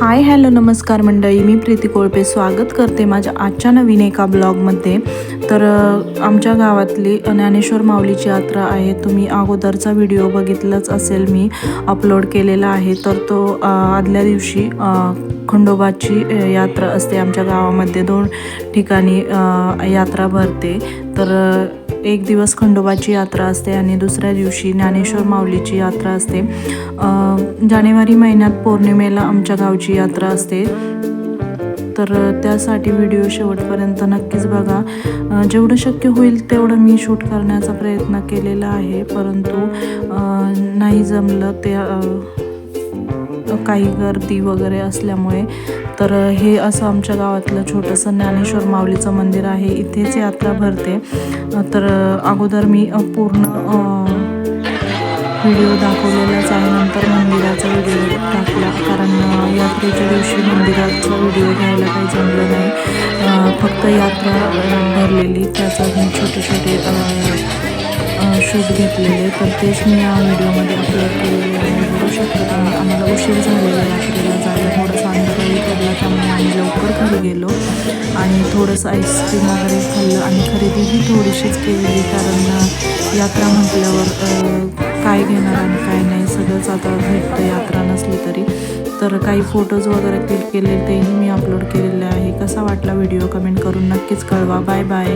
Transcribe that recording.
Hi hello नमस्कार मंडळी. मी प्रीती कोळपे. स्वागत करते माझ्या आजच्या नवीन एका ब्लॉगमध्ये. तर आमच्या गावातली ज्ञानेश्वर माऊलीची यात्रा आहे. तुम्ही अगोदरचा व्हिडिओ बघितलाच असेल मी. अपलोड केलेला आहे. तर तो आदल्या दिवशी खंडोबाची यात्रा असते आमच्या गावामध्ये. दोन ठिकाणी यात्रा भरते. तर एक दिवस खंडोबाची यात्रा असते आणि दुसऱ्या दिवशी ज्ञानेश्वर माऊलीची यात्रा असते. जानेवारी महिन्यात पौर्णिमेला आमच्या गावची यात्रा असते. तर त्यासाठी व्हिडिओ शेवटपर्यंत नक्कीच बघा. जेवढं शक्य होईल तेवढं मी शूट करण्याचा प्रयत्न केलेला आहे. परंतु नाही जमलं ते काही गर्दी वगैरे असल्यामुळे. तर हे असं आमच्या गावातलं छोटंसं ज्ञानेश्वर माऊलीचं मंदिर आहे. इथेच यात्रा भरते. तर अगोदर मी पूर्ण व्हिडिओ दाखवलेलाच आहे. नंतर मंदिराचा व्हिडिओ टाकला. कारण यात्रेच्या दिवशी मंदिराचा व्हिडिओ घ्यायला काही जमलं नाही. फक्त यात्रा भरलेली. त्याचा मी छोटे छोटे शूट घेतलेले तर तेच मी या व्हिडिओमध्ये अपलोड केलेले आहे. बघू शकतो तुम्ही आम्हाला उशीर झालेला रात्रीला जायला. थोडंसं अंधारही पडला त्यामुळे आम्ही लवकर घरी गेलो. आणि थोडंसं आईस्क्रीम वगैरे खाल्लं आणि खरेदीही थोडीशीच केलेली कारण यात्रा म्हटल्यावर काय घेणार आणि काय नाही सगळंच आता भेटतं यात्रा नसली तरी. तर काही फोटोज वगैरे क्लिक केले तेही मी अपलोड केलेले आहे. कसा वाटला व्हिडिओ? कमेंट करून नक्कीच कळवा. Bye bye